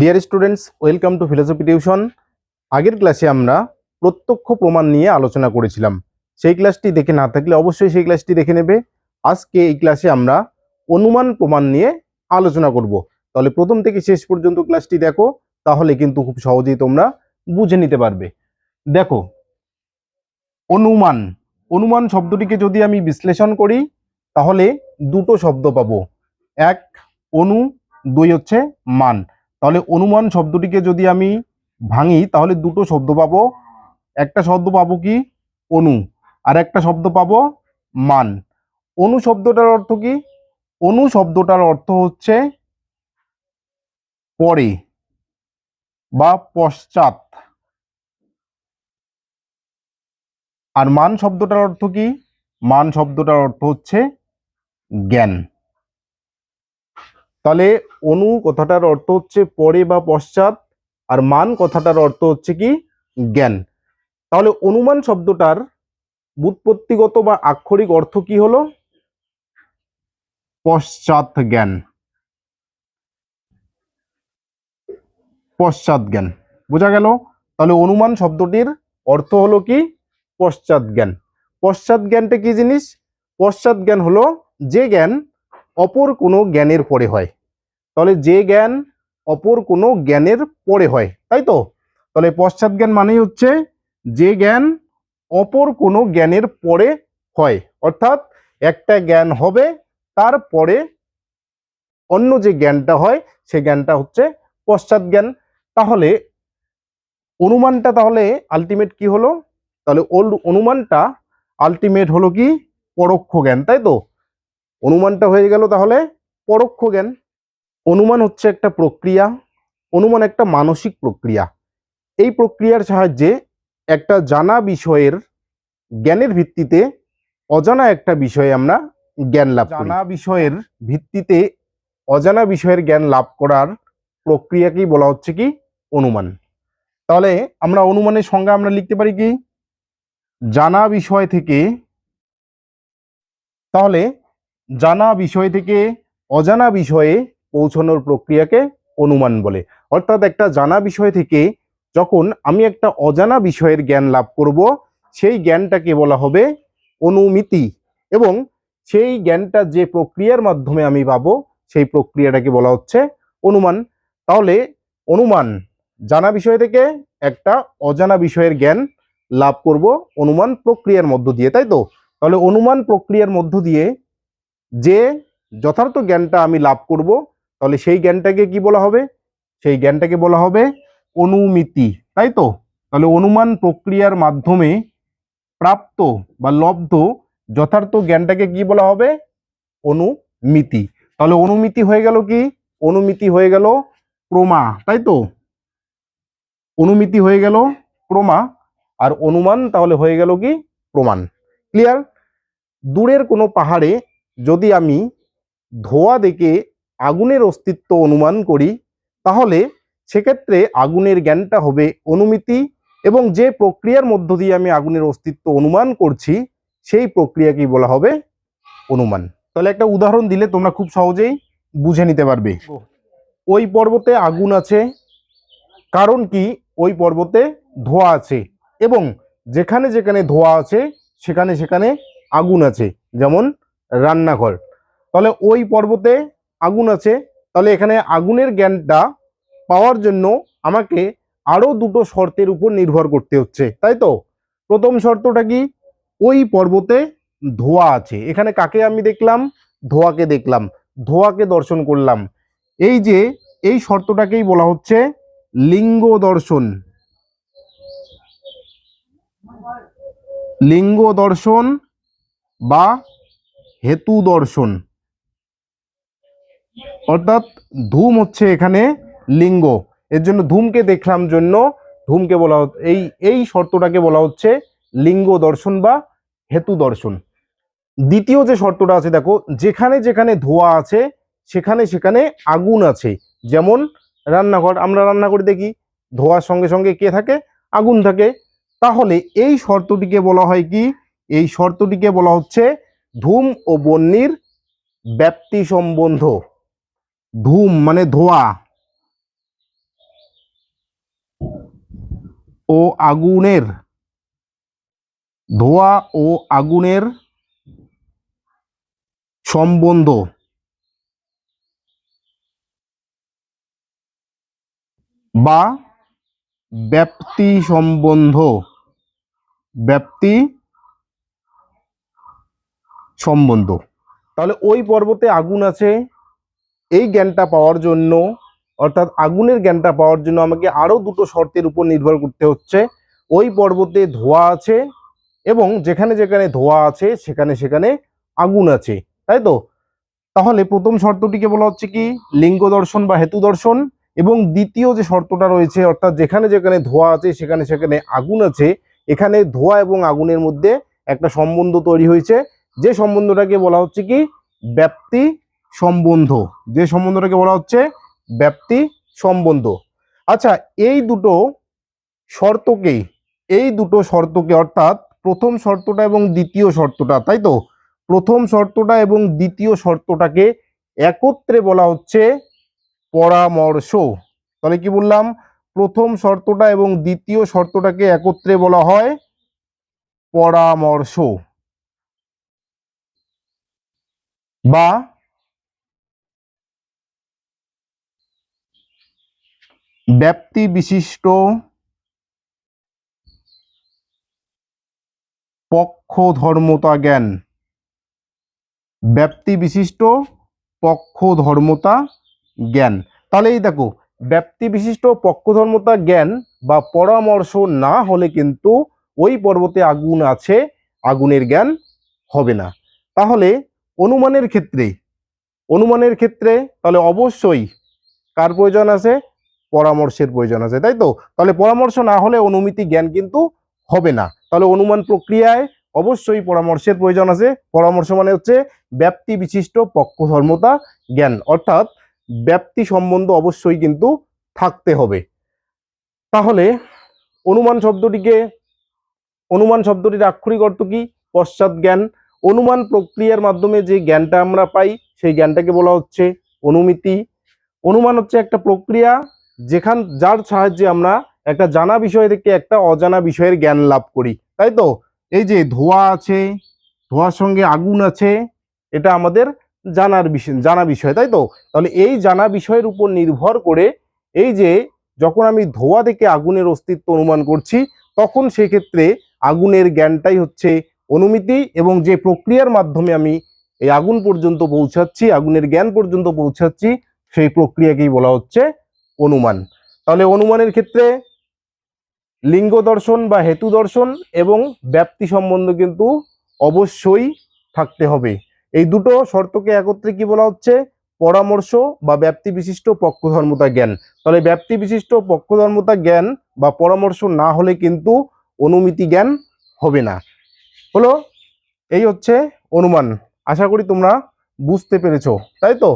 Dear students welcome to philosophy tuition আগের ক্লাসে আমরা প্রত্যক্ষ প্রমাণ নিয়ে আলোচনা করেছিলাম। সেই ক্লাসটি দেখে না থাকলে অবশ্যই সেই ক্লাসটি দেখে নেবে। আজকে এই ক্লাসে আমরা অনুমান প্রমাণ নিয়ে আলোচনা করব। তাহলে প্রথম থেকে শেষ পর্যন্ত ক্লাসটি দেখো, তাহলে কিন্তু খুব সহজেই তোমরা বুঝে নিতে পারবে। দেখো, অনুমান। অনুমান শব্দটিকে যদি আমি বিশ্লেষণ করি, তাহলে দুটো শব্দ পাবো। এক, অনু, দুই হচ্ছে মান। তাহলে অনুমান শব্দটিকে যদি আমি ভাঙি, তাহলে দুটো শব্দ পাবো। একটা শব্দ পাবো কি? অনু। আর একটা শব্দ পাবো মান। অনু শব্দটার অর্থ কি? অনু শব্দটার অর্থ হচ্ছে পরে বা পশ্চাৎ। আর মান শব্দটার অর্থ কি? মান শব্দটার অর্থ হচ্ছে জ্ঞান। তাহলে অনু কথাটার অর্থ হচ্ছে পরে বা পশ্চাৎ, আর মান কথাটার অর্থ হচ্ছে কি? জ্ঞান। তাহলে অনুমান শব্দটার বুৎপত্তিগত বা আক্ষরিক অর্থ কি হলো? পশ্চাৎ জ্ঞান। পশ্চাৎ জ্ঞান। বোঝা গেল? তাহলে অনুমান শব্দটির অর্থ হলো কি? পশ্চাৎ জ্ঞান। পশ্চাৎ জ্ঞানটা কি জিনিস? পশ্চাৎ জ্ঞান হলো যে জ্ঞান অপর কোনো জ্ঞানের পরে হয়। তাহলে যে জ্ঞান অপর কোনো জ্ঞানের পরে হয়, তাই তো? তাহলে পশ্চাৎ জ্ঞান মানেই হচ্ছে যে জ্ঞান অপর কোনো জ্ঞানের পরে হয়। অর্থাৎ একটা জ্ঞান হবে, তারপরে অন্য যে জ্ঞানটা হয়, সে জ্ঞানটা হচ্ছে পশ্চাৎ জ্ঞান। তাহলে অনুমানটা তাহলে আলটিমেট কি হলো? তাহলে অনুমানটা আলটিমেট হলো কি? পরোক্ষ জ্ঞান, তাই তো? অনুমানটা হয়ে গেল তাহলে পরোক্ষ জ্ঞান। অনুমান হচ্ছে একটা প্রক্রিয়া, অনুমান একটা মানসিক প্রক্রিয়া। এই প্রক্রিয়ার সাহায্যে একটা জানা বিষয়ের জ্ঞানের ভিত্তিতে অজানা একটা বিষয়ে আমরা জ্ঞান লাভ। জানা বিষয়ের ভিত্তিতে অজানা বিষয়ের জ্ঞান লাভ করার প্রক্রিয়াকেই বলা হচ্ছে কি? অনুমান। তাহলে আমরা অনুমানের সংজ্ঞা আমরা লিখতে পারি কি? জানা বিষয় থেকে তাহলে জানা বিষয় থেকে অজানা বিষয়ে পৌঁছানোর প্রক্রিয়াকে অনুমান বলে। অর্থাৎ একটা জানা বিষয় থেকে যখন আমি একটা অজানা বিষয়ের জ্ঞান লাভ করব, সেই জ্ঞানটাকে বলা হবে অনুমিতি এবং সেই জ্ঞানটা যে প্রক্রিয়ার মাধ্যমে আমি পাবো, সেই প্রক্রিয়াটাকে বলা হচ্ছে অনুমান। তাহলে অনুমান, জানা বিষয় থেকে একটা অজানা বিষয়ের জ্ঞান লাভ করব অনুমান প্রক্রিয়ার মধ্য দিয়ে, তাই তো? তাহলে অনুমান প্রক্রিয়ার মধ্য দিয়ে যে যথার্থ জ্ঞানটা আমি লাভ করব, তাহলে সেই জ্ঞানটাকে কি বলা হবে? সেই জ্ঞানটাকে বলা হবে অনুমিতি, তাই তো? তাহলে অনুমান প্রক্রিয়ার মাধ্যমে প্রাপ্ত বা লব্ধ যথার্থ জ্ঞানটাকে কি বলা হবে? অনুমিতি। তাহলে অনুমিতি হয়ে গেল কি? অনুমিতি হয়ে গেল প্রমা তাই তো? অনুমিতি হয়ে গেল প্রমা আর অনুমান তাহলে হয়ে গেল কি? প্রমাণ। ক্লিয়ার? দূরের কোনো পাহাড়ে যদি আমি ধোয়া দেখে আগুনের অস্তিত্ব অনুমান করি তাহলে সেক্ষেত্রে আগুনের জ্ঞানটা হবে অনুমিতি এবং যে প্রক্রিয়ার মধ্য দিয়ে আমি আগুনের অস্তিত্ব অনুমান করছি সেই প্রক্রিয়াকেই বলা হবে অনুমান। তাহলে একটা উদাহরণ দিলে তোমরা খুব সহজেই বুঝে নিতে পারবে। ওই পর্বতে আগুন আছে কারণ কি? ওই পর্বতে ধোঁয়া আছে এবং যেখানে যেখানে ধোঁয়া আছে সেখানে সেখানে আগুন আছে। যেমন রান্নাঘর। তাহলে ওই পর্বতে আগুন আছে। তাহলে এখানে আগুনের জ্ঞানটা পাওয়ার জন্য আমাকে আরও দুটো শর্তের উপর নির্ভর করতে হচ্ছে, তাই তো? প্রথম শর্তটা কি? ওই পর্বতে ধোঁয়া আছে। এখানে কাকে আমি দেখলাম? ধোঁয়াকে দেখলাম। ধোঁয়াকে দর্শন করলাম। এই যে, এই শর্তটাকেই বলা হচ্ছে লিঙ্গ দর্শন। লিঙ্গ দর্শন বা হেতু দর্শন। অর্থাৎ ধূম হচ্ছে এখানে লিঙ্গ। এর জন্য ধূমকে দেখলাম জন্য ধূমকে বলা এই এই শর্তটাকে বলা হচ্ছে লিঙ্গ দর্শন বা হেতু দর্শন। দ্বিতীয় যে শর্তটা আছে, দেখো, যেখানে যেখানে ধোঁয়া আছে, সেখানে সেখানে আগুন আছে। যেমন রান্নাঘর, আমরা রান্না করে দেখি, ধোঁয়ার সঙ্গে সঙ্গে কে থাকে? আগুন থাকে। তাহলে এই শর্তটিকে বলা হয় কি? এই শর্তটিকে বলা হচ্ছে ধূম ও বন্যির ব্যাপ্তি সম্বন্ধ। ধূম মানে ধোঁয়া। ও আগুনের। ধোঁয়া ও আগুনের সম্বন্ধ। বা ব্যাপ্তি সম্বন্ধ। ব্যাপ্তি সম্বন্ধ। তাহলে ওই পর্বতে আগুন আছে, এই জ্ঞানটা পাওয়ার জন্য, অর্থাৎ আগুনের জ্ঞানটা পাওয়ার জন্য আমাকে আরও দুটো শর্তের উপর নির্ভর করতে হচ্ছে। ওই পর্বতে ধোঁয়া আছে এবং যেখানে যেখানে ধোঁয়া আছে, সেখানে সেখানে আগুন আছে। তাই তো? তাহলে প্রথম শর্তটিকে বলা হচ্ছে কি? লিঙ্গ দর্শন বা হেতু দর্শন এবং দ্বিতীয় যে শর্তটা রয়েছে, অর্থাৎ যেখানে যেখানে ধোঁয়া আছে, সেখানে সেখানে আগুন আছে, এখানে ধোঁয়া এবং আগুনের মধ্যে একটা সম্বন্ধ তৈরি হয়েছে। যে সম্বন্ধটাকে বলা হচ্ছে কি? ব্যাপ্তি সম্বন্ধ। যে সম্বন্ধটাকে বলা হচ্ছে ব্যাপ্তি সম্বন্ধ। আচ্ছা এই দুটো শর্তকে এই দুটো শর্তকে অর্থাৎ প্রথম শর্তটা এবং দ্বিতীয় শর্তটা, তাই তো? প্রথম শর্তটা এবং দ্বিতীয় শর্তটাকে একত্রে বলা হচ্ছে পরামর্শ। তাহলে কি বললাম? প্রথম শর্তটা এবং দ্বিতীয় শর্তটাকে একত্রে বলা হয় পরামর্শ। বা ব্যাপ্তি বিশিষ্ট পক্ষ ধর্মতা জ্ঞান ব্যাপ্তি বিশিষ্ট পক্ষ ধর্মতা জ্ঞান তাহলে এই দেখো ব্যাপ্তি বিশিষ্ট পক্ষ ধর্মতা জ্ঞান বা পরামর্শ না হলে কিন্তু ওই পর্বতে আগুন আছে, আগুনের জ্ঞান হবে না। তাহলে অনুমানের ক্ষেত্রে অনুমানের ক্ষেত্রে তাহলে অবশ্যই কার প্রয়োজন আছে? পরামর্শের প্রয়োজন আছে, তাই তো? তাহলে পরামর্শ না হলে অনুমিতি জ্ঞান কিন্তু হবে না। তাহলে অনুমান প্রক্রিয়ায় অবশ্যই পরামর্শের প্রয়োজন আছে। পরামর্শ মানে হচ্ছে ব্যাপ্তি বিশিষ্ট পক্ষ ধর্মতা জ্ঞান। অর্থাৎ ব্যাপ্তি সম্বন্ধ অবশ্যই কিন্তু থাকতে হবে। তাহলে অনুমান শব্দটিকে, অনুমান শব্দটির আক্ষরিক অর্থ কি? পশ্চাৎ জ্ঞান। অনুমান প্রক্রিয়ার মাধ্যমে যে জ্ঞানটা আমরা পাই, সেই জ্ঞানটাকে বলা হচ্ছে অনুমিতি। অনুমান হচ্ছে একটা প্রক্রিয়া যেখান, যার সাহায্যে আমরা একটা জানা বিষয় থেকে একটা অজানা বিষয়ের জ্ঞান লাভ করি। তাই তো? এই যে ধোঁয়া আছে, ধোঁয়ার সঙ্গে আগুন আছে, এটা আমাদের জানার বিষয় জানা বিষয়, তাই তো? তাহলে এই জানা বিষয়ের উপর নির্ভর করে এই যে যখন আমি ধোঁয়া থেকে আগুনের অস্তিত্ব অনুমান করছি, তখন সেক্ষেত্রে আগুনের জ্ঞানটাই হচ্ছে অনুমিতি এবং যে প্রক্রিয়ার মাধ্যমে আমি এই আগুন পর্যন্ত পৌঁছাচ্ছি, আগুনের জ্ঞান পর্যন্ত পৌঁছাচ্ছি, সেই প্রক্রিয়াকেই বলা হচ্ছে অনুমান। তাহলে অনুমানের ক্ষেত্রে লিঙ্গ দর্শন বা হেতু দর্শন এবং ব্যাপ্তি সম্বন্ধ কিন্তু অবশ্যই থাকতে হবে। এই দুটো শর্তকে একত্রে কি বলা হচ্ছে? পরামর্শ বা ব্যাপ্তি বিশিষ্ট পক্ষধর্মতা জ্ঞান। তাহলে ব্যাপ্তি বিশিষ্ট পক্ষধর্মতা জ্ঞান বা পরামর্শ না হলে কিন্তু অনুমিতি জ্ঞান হবে না। হলো এই হচ্ছে অনুমান। আশা করি তোমরা বুঝতে পেরেছ তাই তো?